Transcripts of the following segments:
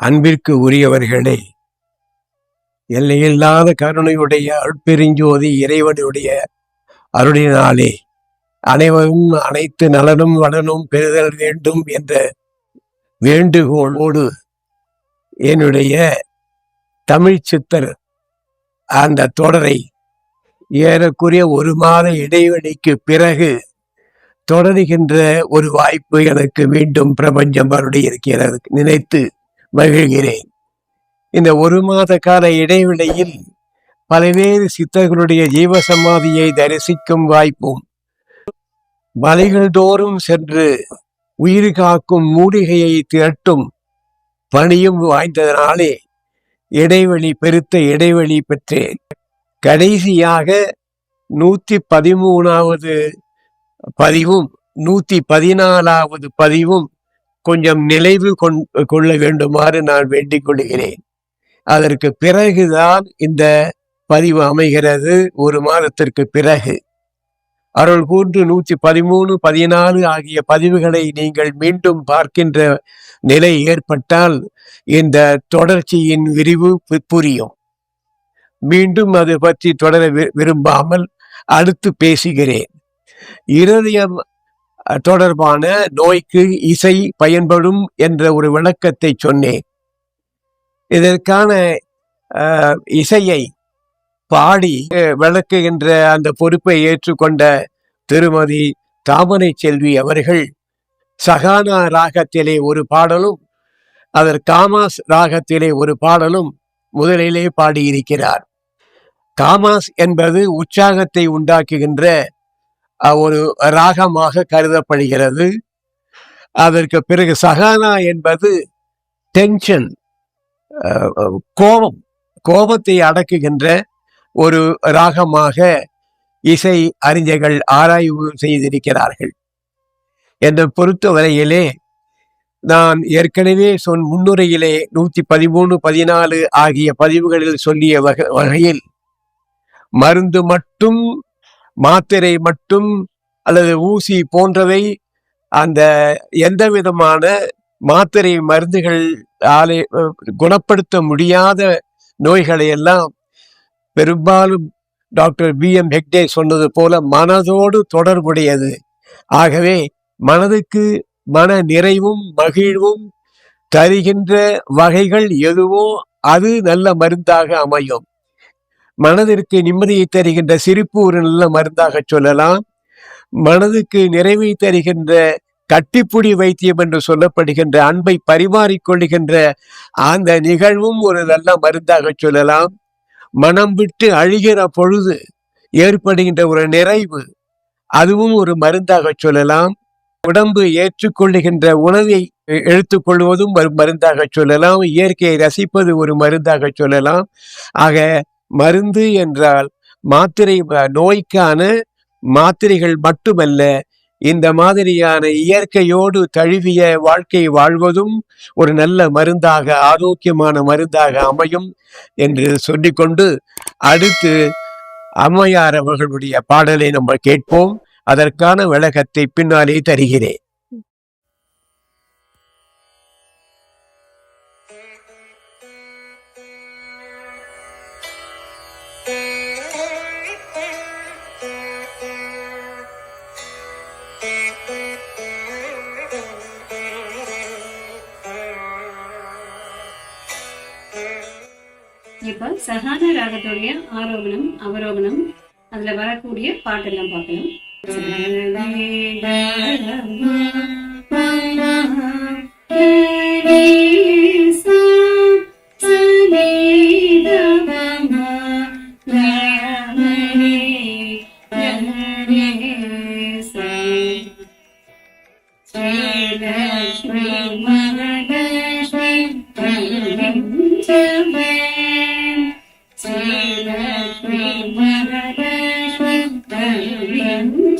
அன்பிற்கு உரியவர்களே எல்லையில்லாத கருணையுடைய அற்பெருஞ்சோதி இறைவனுடைய அருளினாலே அனைவரும் அனைத்து நலனும் வளனும் பெறுதல் வேண்டும் என்ற வேண்டுகோளோடு என்னுடைய தமிழ் சித்தர் அந்த தொடரை ஏறக்குறைய ஒரு மாத இடைவெளிக்கு பிறகு தொடருகின்ற ஒரு வாய்ப்பு எனக்கு மீண்டும் பிரபஞ்சம் மறுபடியும் இருக்கிறது நினைத்து மகிழ்கிறேன். இந்த ஒரு மாத கால இடைவெளியில் பல்வேறு சித்தர்களுடைய ஜீவசமாதியை தரிசிக்கும் வாய்ப்பும் மலைகள் தோறும் சென்று உயிர் காக்கும் மூலிகையை திரட்டும் பணியும் வாய்ந்ததனாலே இடைவெளி பெருத்த இடைவெளி பெற்றேன். கடைசியாக நூத்தி பதிமூணாவது பதிவும் நூத்தி பதினாலாவது பதிவும் கொஞ்சம் நினைவு கொண்- கொள்ள வேண்டுமாறு நான் வேண்டிக் கொள்கிறேன். அதற்கு பிறகுதான் இந்த பதிவு அமைகிறது. ஒரு மாதத்திற்கு பிறகு. அருள் கூன்று நூற்றி பதிமூணு பதினாலு ஆகிய பதிவுகளை நீங்கள் மீண்டும் பார்க்கின்ற நிலை ஏற்பட்டால் இந்த தொடர்ச்சியின் விரிவு புரியும். மீண்டும் அது பற்றி தொடர விரும்பாமல் அடுத்து பேசுகிறேன். இருதயம் தொடர்பான நோய்க்கு இசை பயன்படும் என்ற ஒரு விளக்கத்தை சொன்னேன். இதற்கான இசையை பாடி விளக்குகின்ற அந்த பொறுப்பை ஏற்றுக்கொண்ட திருமதி தாமரை செல்வி அவர்கள் சகானா ராகத்திலே ஒரு பாடலும் அதர் காமாஸ் ராகத்திலே ஒரு பாடலும் முதலிலே பாடியிருக்கிறார். காமாஸ் என்பது உற்சாகத்தை உண்டாக்குகின்ற ஒரு ராகமாக கருதப்படுகிறது. அதற்கு பிறகு சகானா என்பது டென்ஷன் கோபம் கோபத்தை அடக்குகின்ற ஒரு ராகமாக இசை அறிஞர்கள் ஆராய்வு செய்திருக்கிறார்கள். என்னை பொறுத்தவரையிலே நான் ஏற்கனவே சொன் முன்னுரையிலே நூற்றி பதிமூணு பதினாலு ஆகிய பதிவுகளில் சொல்லிய வகை வகையில் மருந்து மட்டும் மாத்திரை மட்டும் அல்லது ஊசி போன்றவை அந்த எந்த விதமான மாத்திரை மருந்துகள் ஆலை குணப்படுத்த முடியாத நோய்களை எல்லாம் பெரும்பாலும் டாக்டர் பி எம் ஹெக்டே சொன்னது போல மனதோடு தொடர்புடையது. ஆகவே மனதுக்கு மன நிறைவும் மகிழ்வும் தருகின்ற வகைகள் எதுவோ அது நல்ல மருந்தாக அமையும். மனதிற்கு நிம்மதியை தருகின்ற சிரிப்பு ஒரு நல்ல மருந்தாக சொல்லலாம். மனதுக்கு நிறைவை தருகின்ற கட்டிப்புடி வைத்தியம் என்று சொல்லப்படுகின்ற அன்பை பரிமாறிக்கொள்ளுகின்ற அந்த நிகழ்வும் ஒரு நல்ல மருந்தாக சொல்லலாம். மனம் விட்டு அழுகிற பொழுது ஏற்படுகின்ற ஒரு நிறைவு அதுவும் ஒரு மருந்தாக சொல்லலாம். உடம்பு ஏற்றுக்கொள்ளுகின்ற உணவை எடுத்துக்கொள்வதும் ஒரு மருந்தாக சொல்லலாம். இயற்கையை ரசிப்பது ஒரு மருந்தாக சொல்லலாம். ஆக மருந்து என்றால் மாத்திரை நோய்க்கான மாத்திரைகள் மட்டுமல்ல இந்த மாதிரியான இயற்கையோடு தழுவிய வாழ்க்கை வாழ்வதும் ஒரு நல்ல மருந்தாக ஆரோக்கியமான மருந்தாக அமையும் என்று சொல்லிக்கொண்டு அடுத்து அம்மையார் அவர்களுடைய பாடலை நம்ம கேட்போம். அதற்கான விளக்கத்தை பின்னாலே தருகிறேன். ராகத்துடைய ஆரோகணம் அவரோகணம் அதுல வரக்கூடிய பாட்டெல்லாம் பார்க்கலாம்.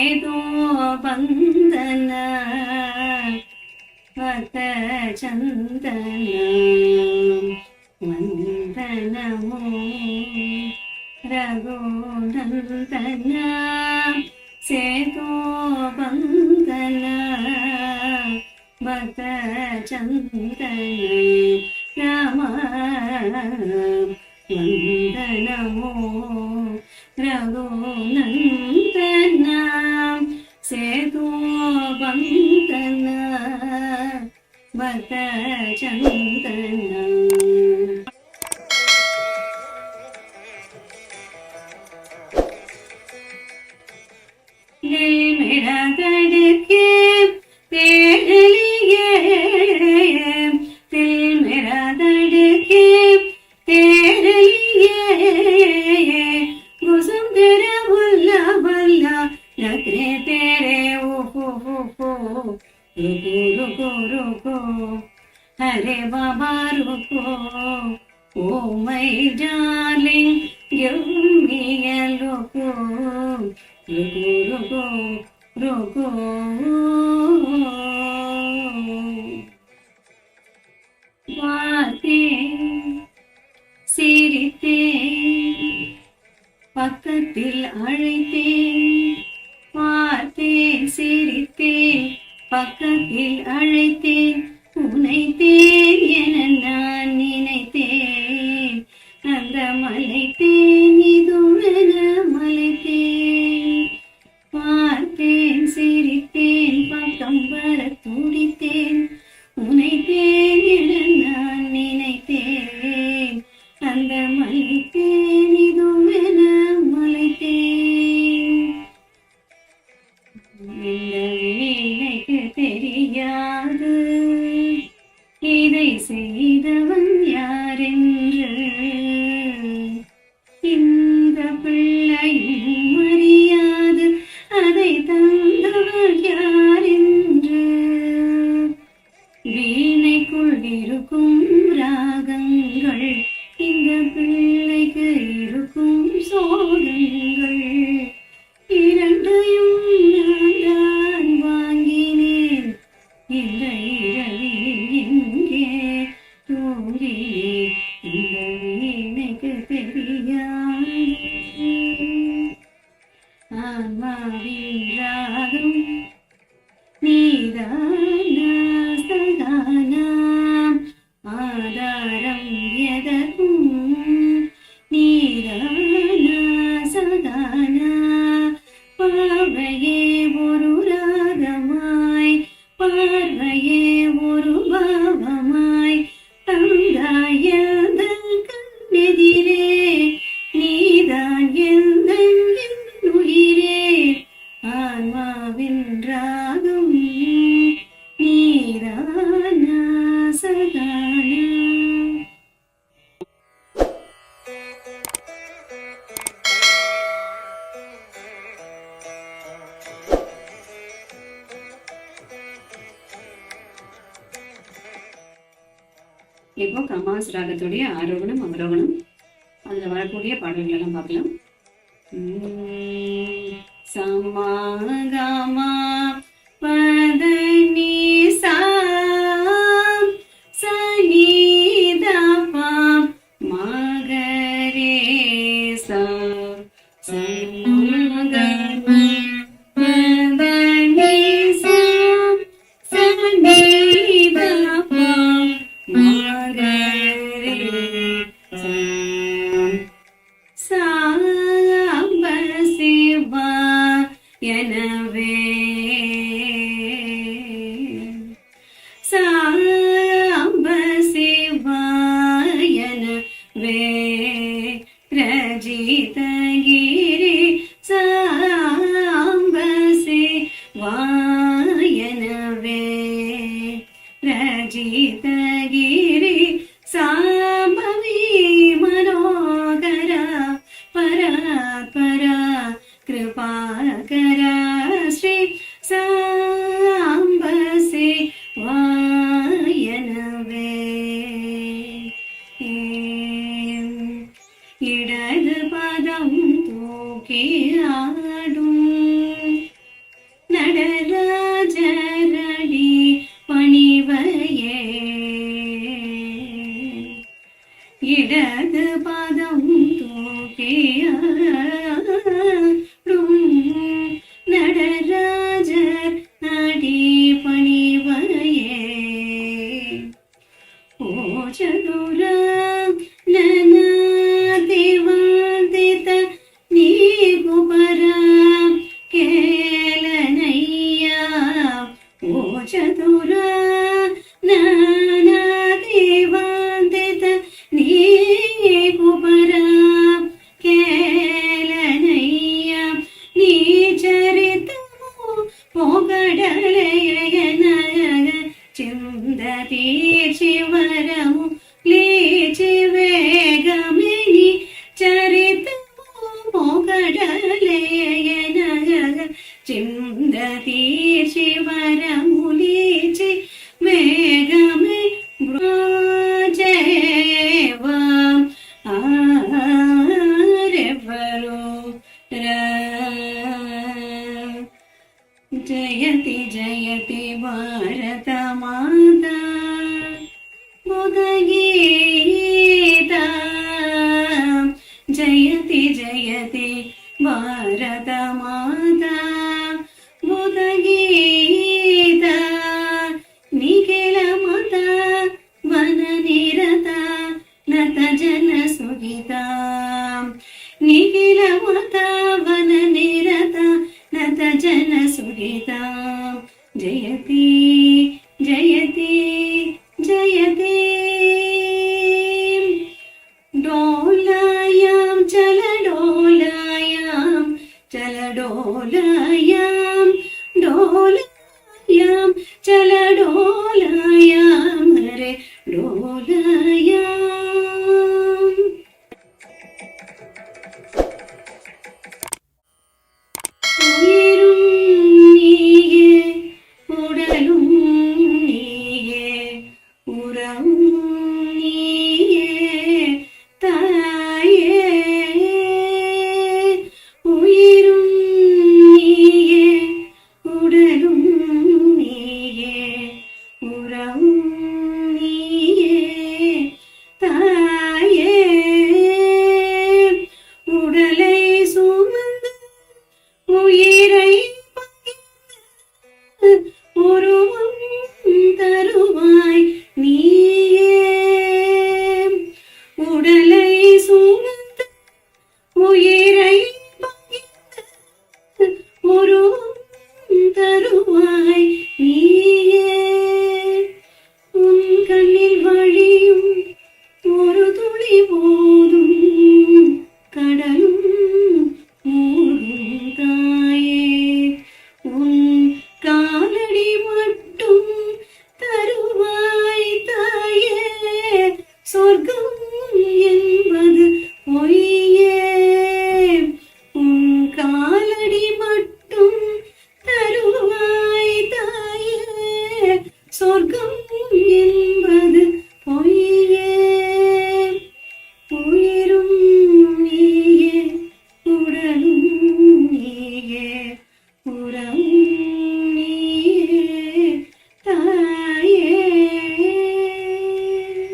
ಏದೋ ಬಂಧನ ವತ ಚಂದನ ವಂದನಮೋ ರಘುನಂದನ ಸೇತೋ ಬಂಧನ ಭಕ್ತ ಚಂದನ ರಾಮ ವಂದನಮೋ ರಘುನಂದ Và ta. रुको रुको பார்த்தேன் சிரித்தேன் பக்கத்தில் அழைத்தேன் பார்த்தேன் சிரித்தேன் பக்கத்தில் அழைத்தேன் உனைத்தேன் என நான் நினைத்தேன் அந்த மலைத்தேன் Wait. இப்போ கமாஸ் ராகத்துடைய ஆரோகணம் அவரோகணம் அதுல வரக்கூடிய பாடல்கள் எல்லாம் பார்க்கலாம் சமா கமா பதனி சா சனிதா மகரே சா കേളാടും നടരാജരടി പണിവയേ. ഇടത് പദം തോട്ടിയാടും നടരാജ നടി